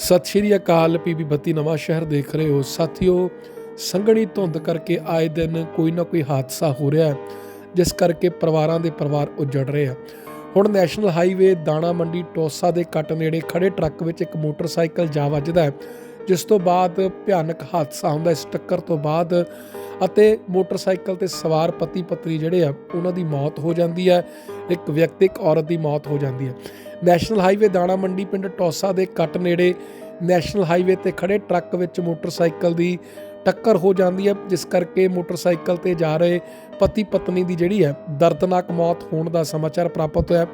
ਸਤਿ ਸ਼੍ਰੀ ਅਕਾਲ ਪੀਬੀ ਬੱਤੀ ਨਵਾਂ ਸ਼ਹਿਰ ਦੇਖ ਰਹੇ ਹੋ। ਸਾਥੀਓ, ਸੰਘਣੀ ਧੁੰਦ ਕਰਕੇ ਆਏ ਦਿਨ ਕੋਈ ਨਾ ਕੋਈ ਹਾਦਸਾ ਹੋ ਰਿਹਾ ਹੈ, ਜਿਸ ਕਰਕੇ ਪਰਿਵਾਰਾਂ ਦੇ ਪਰਿਵਾਰ ਉਜੜ ਰਹੇ ਆ। ਹੁਣ ਨੈਸ਼ਨਲ ਹਾਈਵੇ ਦਾਣਾ ਮੰਡੀ ਟੋਸਾ ਦੇ ਕੱਟ ਨੇੜੇ ਖੜੇ ਟਰੱਕ ਵਿੱਚ ਇੱਕ ਮੋਟਰਸਾਈਕਲ ਜਾ ਵੱਜਦਾ ਹੈ, ਜਿਸ ਤੋਂ ਬਾਅਦ ਭਿਆਨਕ ਹਾਦਸਾ ਹੁੰਦਾ ਇਸ ਟੱਕਰ ਤੋਂ ਬਾਅਦ ਅਤੇ ਮੋਟਰਸਾਈਕਲ ਤੇ ਸਵਾਰ ਪਤੀ ਪਤਨੀ ਜਿਹੜੇ ਆ, ਉਹਨਾਂ ਦੀ ਮੌਤ ਹੋ ਜਾਂਦੀ ਹੈ। ਇੱਕ ਵਿਅਕਤੀ, ਇੱਕ ਔਰਤ ਦੀ ਮੌਤ ਹੋ ਜਾਂਦੀ ਹੈ। ਨੈਸ਼ਨਲ ਹਾਈਵੇ ਦਾਣਾ ਮੰਡੀ ਪਿੰਡ ਟੋਸਾ ਦੇ ਕੱਟ ਨੇੜੇ ਨੈਸ਼ਨਲ ਹਾਈਵੇ ਤੇ ਖੜੇ ਟਰੱਕ ਵਿੱਚ ਮੋਟਰਸਾਈਕਲ ਦੀ ਟੱਕਰ ਹੋ ਜਾਂਦੀ ਹੈ, ਜਿਸ ਕਰਕੇ ਮੋਟਰਸਾਈਕਲ ਤੇ ਜਾ ਰਹੇ ਪਤੀ ਪਤਨੀ ਦੀ ਜਿਹੜੀ ਹੈ, ਦਰਦਨਾਕ ਮੌਤ ਹੋਣ ਦਾ ਸਮਾਚਾਰ ਪ੍ਰਾਪਤ ਹੋਇਆ।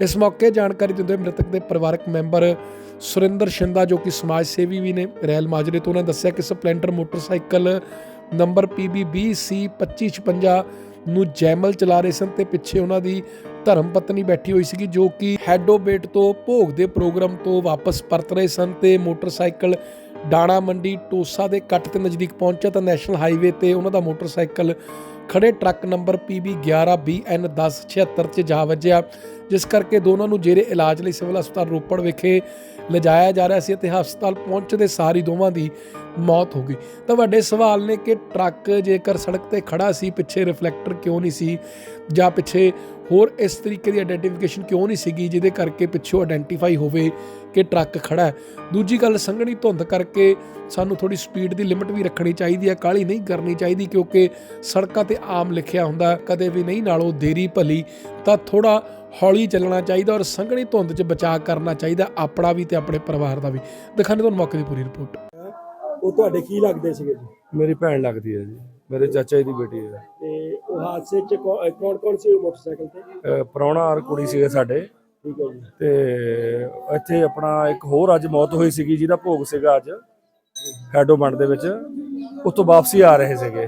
ਇਸ ਮੌਕੇ ਜਾਣਕਾਰੀ ਦਿੰਦੇ ਹੋਏ ਮ੍ਰਿਤਕ ਦੇ ਪਰਿਵਾਰਕ ਮੈਂਬਰ ਸੁਰਿੰਦਰ ਸ਼ਿੰਦਾ, ਜੋ ਕਿ ਸਮਾਜ ਸੇਵੀ ਵੀ ਨੇ, ਰੈਲ ਮਾਜਰੇ ਤੋਂ ਉਹਨਾਂ ਨੇ ਦੱਸਿਆ ਕਿ ਸਪਲੈਂਡਰ ਮੋਟਰਸਾਈਕਲ ਨੰਬਰ PB20C 2556 ਨੂੰ ਜੈਮਲ ਚਲਾ ਰਹੇ ਸਨ ਤੇ ਪਿੱਛੇ ਉਹਨਾਂ ਦੀ ਧਰਮ ਪਤਨੀ ਬੈਠੀ ਹੋਈ ਸੀਗੀ ਜੋ ਕਿ ਹੈਡੋਬੇਟ ਤੋਂ ਭੋਗ ਦੇ ਪ੍ਰੋਗਰਾਮ ਤੋਂ ਵਾਪਸ ਪਰਤ ਰਹੇ ਸਨ ਤੇ ਮੋਟਰਸਾਈਕਲ ਡਾਣਾ ਮੰਡੀ ਟੋਸਾ ਦੇ ਕੱਟ ਤੇ ਨਜ਼ਦੀਕ ਪਹੁੰਚਿਆ ਤਾਂ ਨੈਸ਼ਨਲ ਹਾਈਵੇ ਤੇ ਉਹਨਾਂ ਦਾ ਮੋਟਰਸਾਈਕਲ ਖੜੇ ਟਰੱਕ ਨੰਬਰ PB11BN1076 'ਚ ਜਾ ਵੱਜਿਆ। ਜਿਸ ਕਰਕੇ ਦੋਨਾਂ ਨੂੰ ਜੇਰੇ ਇਲਾਜ ਲਈ ਸਿਵਲ ਹਸਪਤਾਲ ਰੋਪੜ ਵਿਖੇ ਲਿਜਾਇਆ ਜਾ ਰਿਹਾ ਸੀ ਅਤੇ ਹਸਪਤਾਲ ਪਹੁੰਚਦੇ ਸਾਰੀ ਦੋਵਾਂ ਦੀ ਮੌਤ ਹੋ ਗਈ। ਤਾਂ ਵੱਡੇ ਸਵਾਲ ਨੇ ਕਿ ਟਰੱਕ ਜੇਕਰ ਸੜਕ ਤੇ ਖੜਾ ਸੀ, ਪਿੱਛੇ ਰਿਫਲੈਕਟਰ ਕਿਉਂ ਨਹੀਂ ਸੀ ਜਾਂ ਪਿੱਛੇ ਹੋਰ ਇਸ ਤਰੀਕੇ ਦੀ ਆਇਡੈਂਟੀਫਿਕੇਸ਼ਨ ਕਿਉਂ ਨਹੀਂ ਸੀਗੀ ਜਿਹਦੇ ਕਰਕੇ ਪਿੱਛੋਂ ਆਇਡੈਂਟੀਫਾਈ ਹੋਵੇ ਕਿ ਟਰੱਕ ਖੜਾ ਹੈ। ਦੂਜੀ ਗੱਲ, ਸੰਘਣੀ ਧੁੰਦ ਕਰਕੇ ਸਾਨੂੰ ਥੋੜੀ ਸਪੀਡ ਦੀ ਲਿਮਟ ਵੀ ਰੱਖਣੀ ਚਾਹੀਦੀ ਹੈ, ਕਾਹਲੀ ਨਹੀਂ ਕਰਨੀ ਚਾਹੀਦੀ ਕਿਉਂਕਿ ਸੜਕਾਂ ਤੇ ਆਮ ਲਿਖਿਆ ਹੁੰਦਾ, ਕਦੇ ਵੀ ਨਹੀਂ ਨਾਲੋਂ ਦੇਰੀ ਭਲੀ ਤਾਂ ਥੋੜਾ ਹੌਲੀ ਚੱਲਣਾ ਚਾਹੀਦਾ ਔਰ ਸੰਘਣੀ ਧੁੰਦ 'ਚ ਬਚਾਅ ਕਰਨਾ ਚਾਹੀਦਾ ਆਪਣਾ ਵੀ ਤੇ ਆਪਣੇ ਪਰਿਵਾਰ ਦਾ ਵੀ। ਦਿਖਾਣੇ ਤੁਹਾਨੂੰ ਮੌਕੇ ਦੀ ਪੂਰੀ ਰਿਪੋਰਟ। ਉਹ ਤੁਹਾਡੇ ਕੀ ਲੱਗਦੇ ਸੀਗੇ ਜੀ? ਮੇਰੀ ਭੈਣ ਲੱਗਦੀ ਹੈ ਜੀ। ਮੇਰੇ ਚਾਚਾ ਜੀ ਦੀ ਬੇਟੀ ਹੈ। ਤੇ ਉਹ ਹਾਦਸੇ ਚ ਕੌਣ ਕੌਣ ਸੀ ਮੋਟਰਸਾਈਕਲ ਤੇ? ਅਹ ਪ੍ਰਾਹੁਣਾ ਔਰ ਕੁੜੀ ਸੀਗੇ ਸਾਡੇ। ਠੀਕ ਹੈ ਜੀ। ਤੇ ਇੱਥੇ ਆਪਣਾ ਇੱਕ ਹੋਰ ਅੱਜ ਮੌਤ ਹੋਈ ਸੀਗੀ ਜਿਹਦਾ ਭੋਗ ਸੀਗਾ ਅੱਜ ਹੈਡੋ ਮੰਡ ਦੇ ਵਿੱਚ। ਉੱਥੋਂ ਵਾਪਸੀ ਆ ਰਹੇ ਸੀਗੇ।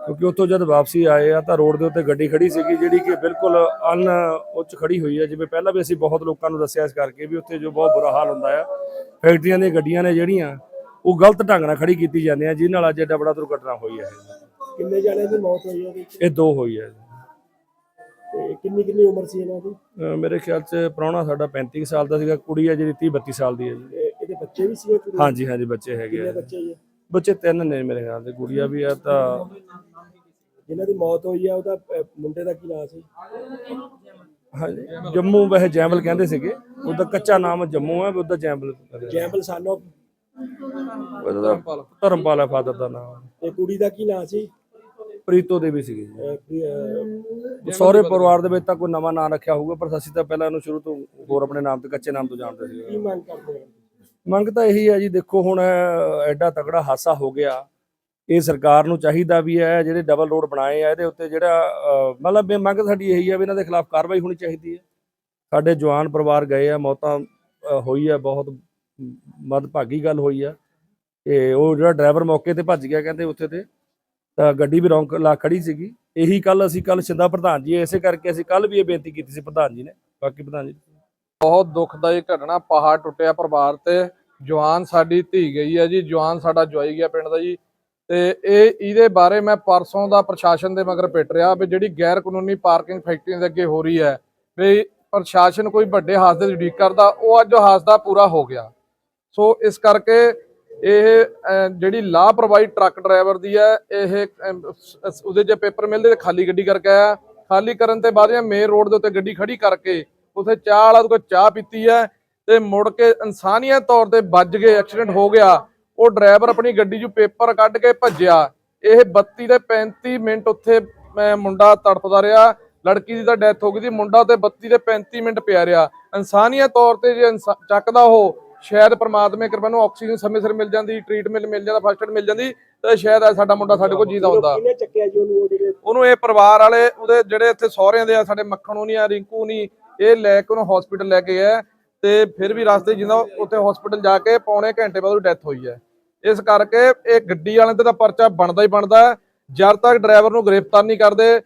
ਕਿਉਂਕਿ ਉੱਥੋਂ ਜਦ ਵਾਪਸੀ ਆਏ ਆ ਤਾਂ ਰੋਡ ਦੇ ਉੱਤੇ ਗੱਡੀ ਖੜੀ ਸੀਗੀ ਜਿਹੜੀ ਕਿ ਬਿਲਕੁਲ ਅਨ ਉੱਚ ਖੜੀ ਹੋਈ ਹੈ ਜਿਵੇਂ ਪਹਿਲਾਂ ਵੀ ਅਸੀਂ ਬਹੁਤ ਲੋਕਾਂ ਨੂੰ ਦੱਸਿਆ ਇਸ ਕਰਕੇ ਵੀ ਉੱਥੇ ਜੋ ਬਹੁਤ ਬੁਰਾ ਹਾਲ ਹੁੰਦਾ ਆ ਫੈਕਟਰੀਆਂ ਦੀਆਂ ਗੱਡੀਆਂ ਨੇ ਜਿਹੜੀਆਂ ਉਹ ਗਲਤ ਢੰਗ ਨਾਲ ਖੜੀ ਕੀਤੀ ਜਾਂਦੀਆਂ ਜਿਹਦੇ ਨਾਲ ਅੱਜ ਐਡਾ ਬੜਾ ਦੁਰਘਟਨਾ ਹੋਈ ਹੈ ਕਿੰਨੇ ਜਣਿਆਂ ਦੀ ਮੌਤ ਹੋਈ ਹੈ? ਇਹ ਦੋ ਹੋਈ ਹੈ ਤੇ ਕਿੰਨੀ ਕਿੰਨੀ ਉਮਰ ਸੀ ਇਹਨਾਂ ਦੀ? ਮੇਰੇ ਖਿਆਲ ਚ ਪ੍ਰਾਹੁਣਾ ਸਾਡਾ 35 ਕੁ ਸਾਲ ਦਾ ਸੀਗਾ ਕੁੜੀ ਹੈ ਜਿਹੜੀ 30 32 ਸਾਲ ਦੀ ਹੈ ਜੀ। ਇਹਦੇ ਬੱਚੇ ਵੀ ਸੀਗੇ? ਹਾਂਜੀ ਹਾਂਜੀ ਬੱਚੇ ਹੈਗੇ ਆ। ਬੱਚੇ ਬੱਚੇ ਤਿੰਨ ਨੇ ਮੇਰੇ ਖਿਆਲ ਦੇ ਗੁੜੀਆ ਵੀ ਆ ਤਾਂ ਜਿਨ੍ਹਾਂ ਦੀ ਮੌਤ ਹੋਈ ਹੈ ਉਹਦਾ ਅਹ, ਮੁੰਡੇ ਦਾ ਕੀ ਨਾਮ ਸੀ? ਹਾਂਜੀ। ਜੰਮੂ ਵੈਸੇ ਜੈਮਲ ਕਹਿੰਦੇ ਸੀਗੇ। ਉਹਦਾ ਕੱਚਾ ਨਾਮ ਜੰਮੂ ਹੈ ਉਹਦਾ ਜੈਮਲ ਜੈਮਲ ਸਾਨੋ। ਉਹਦਾ ਧਰਮਪਾਲ ਹੈ ਫਾਦਰ ਦਾ ਨਾਮ। ਤੇ ਕੁੜੀ ਦਾ ਕੀ ਨਾਮ ਸੀ? ਪ੍ਰੀਤੋ ਦੇਵੀ ਸੀਗੀ ਜੀ। ਅਹ, ਪ੍ਰੀ- ਅਹ, ਸਹੁਰੇ ਪਰਿਵਾਰ ਦੇ ਵਿੱਚ ਤਾਂ ਕੋਈ ਨਵਾਂ ਨਾਮ ਰੱਖਿਆ ਹੋਊਗਾ ਪਰ ਅਸੀਂ ਤਾਂ ਪਹਿਲਾਂ ਇਹਨੂੰ ਸ਼ੁਰੂ ਤੋਂ ਹੋਰ ਆਪਣੇ ਨਾਮ ਤੇ ਕੱਚੇ ਨਾਮ ਤੋਂ ਜਾਣਦੇ ਕੀ ਸੀ ਮੰਗ ਕਰਦੇ ਹੋ? ਮੰਗ ਤਾਂ ਇਹੀ ਹੈ ਜੀ ਦੇਖੋ ਹੁਣ ਐਡਾ ਤਕੜਾ ਹਾਸਾ ਹੋ ਗਿਆ। ਇਹ ਸਰਕਾਰ ਨੂੰ ਚਾਹੀਦਾ ਵੀ ਹੈ ਜਿਹੜੇ ਡਬਲ ਰੋਡ ਬਣਾਏ ਆ, ਇਹਦੇ ਉੱਤੇ ਜਿਹੜਾ ਮਤਲਬ ਮੰਗ ਸਾਡੀ ਇਹੀ ਹੈ ਵੀ ਇਹਨਾਂ ਦੇ ਖਿਲਾਫ ਕਾਰਵਾਈ ਹੋਣੀ ਚਾਹੀਦੀ ਹੈ। ਸਾਡੇ ਜਵਾਨ ਪਰਿਵਾਰ ਗਏ ਆ, ਮੌਤਾਂ ਹੋਈ ਆ, ਬਹੁਤ ਮਦਭਾਗੀ ਗੱਲ ਹੋਈ ਆ। ਤੇ ਉਹ ਜਿਹੜਾ ਡਰਾਈਵਰ ਮੌਕੇ ਤੇ ਭੱਜ ਗਿਆ ਕਹਿੰਦੇ ਉੱਥੇ ਤੇ, ਤਾਂ ਗੱਡੀ ਵੀ ਰੌਂਕ ਲਾ ਖੜੀ ਸੀਗੀ। ਇਹੀ ਕੱਲ ਅਸੀਂ ਕੱਲ ਸ਼ਿੰਦਾ ਪ੍ਰਧਾਨ ਜੀ, ਇਸੇ ਕਰਕੇ ਅਸੀਂ ਕੱਲ ਵੀ ਇਹ ਬੇਨਤੀ ਕੀਤੀ ਸੀ ਪ੍ਰਧਾਨ ਜੀ ਨੇ। ਬਾਕੀ ਪ੍ਰਧਾਨ ਜੀ ਬਹੁਤ ਦੁਖਦਾਈ ਘਟਨਾ, ਪਹਾੜ ਟੁੱਟਿਆ ਪਰਿਵਾਰ ਤੇ। ਜਵਾਨ ਸਾਡੀ ਧੀ ਗਈ ਹੈ ਜੀ, ਜਵਾਨ ਸਾਡਾ ਜਵਾਈ ਗਿਆ ਪਿੰਡ ਦਾ ਜੀ। ਤੇ ਇਹ ਇਹਦੇ ਬਾਰੇ ਮੈਂ ਪਰਸੋਂ ਦਾ ਪ੍ਰਸ਼ਾਸਨ ਦੇ ਮਗਰ ਪਿੱਟ ਰਿਹਾ ਵੀ ਜਿਹੜੀ ਗੈਰ ਕਾਨੂੰਨੀ ਪਾਰਕਿੰਗ ਫੈਕਟਰੀਆਂ ਦੇ ਅੱਗੇ ਹੋ ਰਹੀ ਹੈ, ਵੀ ਪ੍ਰਸ਼ਾਸਨ ਕੋਈ ਵੱਡੇ ਹਾਦਸੇ ਦੀ ਉਡੀਕ ਕਰਦਾ, ਉਹ ਅੱਜ ਉਹ ਹਾਦਸਾ ਪੂਰਾ ਹੋ ਗਿਆ। ਸੋ ਇਸ ਕਰਕੇ ਇਹ ਜਿਹੜੀ ਲਾਪਰਵਾਹੀ ਟਰੱਕ ਡਰਾਈਵਰ ਦੀ ਹੈ, ਇਹ ਉਹਦੇ ਜੇ ਪੇਪਰ ਮਿਲਦੇ ਤੇ ਖਾਲੀ ਗੱਡੀ ਕਰਕੇ ਆਇਆ। ਖਾਲੀ ਕਰਨ ਤੇ ਬਾਅਦ ਜਾਂ ਮੇਨ ਰੋਡ ਦੇ ਉੱਤੇ ਗੱਡੀ ਖੜੀ ਕਰਕੇ ਉਥੇ ਚਾਹ ਵਾਲਾ ਕੋਈ ਚਾਹ ਪੀਤੀ ਹੈ ਤੇ ਮੁੜ ਕੇ ਇਨਸਾਨੀਅਤ ਤੌਰ ਤੇ ਵੱਜ ਗਏ ਐਕਸੀਡੈਂਟ ਹੋ ਗਿਆ। ਉਹ ਡਰਾਈਵਰ ਆਪਣੀ ਗੱਡੀ 'ਚੋਂ ਪੇਪਰ ਕੱਢ ਕੇ ਭੱਜਿਆ। ਇਹ 32 ਤੇ 35 ਮਿੰਟ ਉੱਥੇ ਮੁੰਡਾ ਤੜਫਦਾ ਰਿਹਾ। ਲੜਕੀ ਦੀ ਤਾਂ ਡੈਥ ਹੋ ਗਈ ਸੀ। ਮੁੰਡਾ ਤੇ 32 ਤੇ 35 ਮਿੰਟ ਪਿਆ ਰਿਹਾ। ਇਨਸਾਨੀਅਤ ਤੌਰ ਤੇ ਜੇ ਚੱਕਦਾ ਉਹ ਸ਼ਾਇਦ ਪ੍ਰਮਾਤਮਾ ਕਿਰਪਾ ਨੂੰ ਆਕਸੀਜਨ ਸਮੇਂ ਸਿਰ ਮਿਲ ਜਾਂਦੀ ਟ੍ਰੀਟਮੈਂਟ ਮਿਲ ਜਾਂਦਾ ਫਸਟ ਏਡ ਮਿਲ ਜਾਂਦੀ ਤੇ ਸ਼ਾਇਦ ਅੱਜ ਸਾਡਾ ਮੁੰਡਾ ਸਾਡੇ ਕੋਲ ਜੀਦਾ ਹੁੰਦਾ। ਉਹਨੂੰ ਉਹ ਇਹ ਪਰਿਵਾਰ ਵਾਲੇ ਉਹਦੇ ਜਿਹੜੇ ਇੱਥੇ ਸਹੁਰਿਆਂ ਦੇ ਆ ਸਾਡੇ ਮੱਖਣ ਹੋਣੀ ਆ ਰਿੰਕੂ ਨਹੀਂ ਇਹ ਲੈ ਕੇ ਉਹਨੂੰ ਹਸਪੀਟਲ ਲੈ ਕੇ ਗਏ ਤੇ ਫਿਰ ਵੀ ਰਸਤੇ ਜਿੰਦਾ ਉੱਥੇ ਹਸਪੀਟਲ ਜਾ ਕੇ ਪੌਣੇ ਘੰਟੇ ਬਾਅਦ ਉਹਦੀ ਡੈਥ ਹੋਈ ਹੈ। ਇਸ ਕਰਕੇ ਇਹ ਗੱਡੀ ਵਾਲਿਆਂ ਤੇ ਤਾਂ ਪਰਚਾ ਬਣਦਾ ਹੀ ਬਣਦਾ ਜਦ ਤੱਕ ਡਰਾਈਵਰ ਨੂੰ ਗ੍ਰਿਫਤਾਰ ਨਹੀਂ ਕਰਦੇ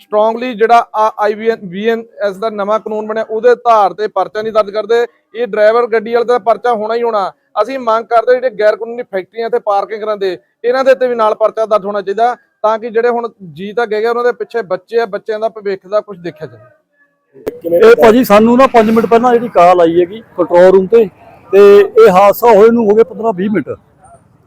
ਸਟਰੋਂਗਲੀ ਜਿਹੜਾ ਆਈਵੀਐਨ ਵੀਐਨਐਸ ਦਾ ਨਵਾਂ ਕਾਨੂੰਨ ਬਣਿਆ, ਉਹਦੇ ਆਧਾਰ ਤੇ ਪਰਚਾ ਨਹੀਂ ਦਰਜ ਕਰਦੇ। ਇਹ ਡਰਾਈਵਰ ਗੱਡੀ ਵਾਲੇ ਦਾ ਪਰਚਾ ਹੋਣਾ ਹੀ ਹੋਣਾ। ਅਸੀਂ ਮੰਗ ਕਰਦੇ ਜਿਹੜੇ ਗੈਰ ਕਾਨੂੰਨੀ ਫੈਕਟਰੀਆਂ ਤੇ ਪਾਰਕਿੰਗ ਕਰਾਂਦੇ ਇਹਨਾਂ ਦੇ ਉੱਤੇ ਵੀ ਨਾਲ ਪਰਚਾ ਦਰਜ ਹੋਣਾ ਚਾਹੀਦਾ ਤਾਂ ਕਿ ਜਿਹੜੇ ਹੁਣ ਜੀ ਤਾਂ ਗਏ ਉਹਨਾਂ ਦੇ ਪਿੱਛੇ ਬੱਚੇ ਆ, ਬੱਚਿਆਂ ਦਾ ਭਵਿੱਖ ਦਾ ਕੁਝ ਦੇਖਿਆ ਜਾਵੇ। ਇਹ ਭਾਜੀ ਸਾਨੂੰ ਨਾ 5 ਮਿੰਟ ਪਹਿਲਾਂ ਜਿਹੜੀ ਕਾਲ ਆਈ ਹੈਗੀ ਕੰਟਰੋਲ ਰੂਮ ਤੇ ਤੇ ਇਹ ਹਾਦਸਾ ਹੋਏ ਨੂੰ ਹੋ ਗਏ 15-20 ਮਿੰਟ।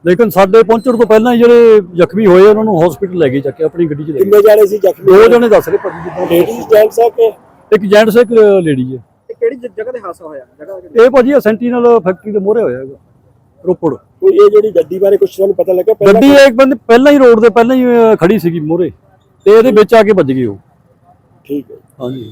ਲੇਕਿਨ ਸਾਡੇ ਪਹੁੰਚਣ ਤੋਂ ਪਹਿਲਾਂ ਹੀ ਜਿਹੜੇ ਜ਼ਖਮੀ ਹੋਏ ਉਹਨਾਂ ਨੂੰ ਹਸਪੀਟਲ ਲੈ ਗਏ ਚੱਕ ਕੇ ਆਪਣੀ ਗੱਡੀ 'ਚ ਲੈ ਗਏ। ਕਿੰਨੇ ਜਾਣੇ ਸੀ ਜ਼ਖਮੀ? ਦੋ ਜਣੇ ਦੱਸ ਰਹੇ ਭਾਜੀ ਜਿੱਦਾਂ ਲੇਡੀਜ਼ ਜੈਂਟਸ ਆ ਕਿ ਇੱਕ ਜੈਂਟਸ ਇੱਕ ਲੇਡੀ ਹੈ ਇਹ ਕਿਹੜੀ ਜ- ਜਗ੍ਹਾ ਤੇ ਹਾਦਸਾ ਹੋਇਆ? ਜਗ੍ਹਾ ਕਿਹੜੀ? ਇਹ ਭਾਜੀ ਸੈਂਟੀਨਲ ਫੈਕਟਰੀ ਦੇ ਮੋਹਰੇ ਹੋਇਆ ਹੈਗਾ ਰੋਪੜ। ਕੋਈ ਇਹ ਜਿਹੜੀ ਗੱਡੀ ਬਾਰੇ ਕੁਝ ਤੁਹਾਨੂੰ ਪਤਾ ਲੱਗਾ ਪਹਿਲਾਂ? ਗੱਡੀ ਇੱਕ ਬੰਦੇ ਪਹਿਲਾਂ ਹੀ ਰੋਡ ਦੇ ਪਹਿਲਾਂ ਹੀ ਅਹ, ਖੜੀ ਸੀਗੀ ਮੋਹਰੇ ਤੇ ਇਹਦੇ ਵਿੱਚ ਆ ਕੇ ਵੱਜ ਗਈ ਉਹ। ਠੀਕ ਹੈ। ਹਾਂਜੀ।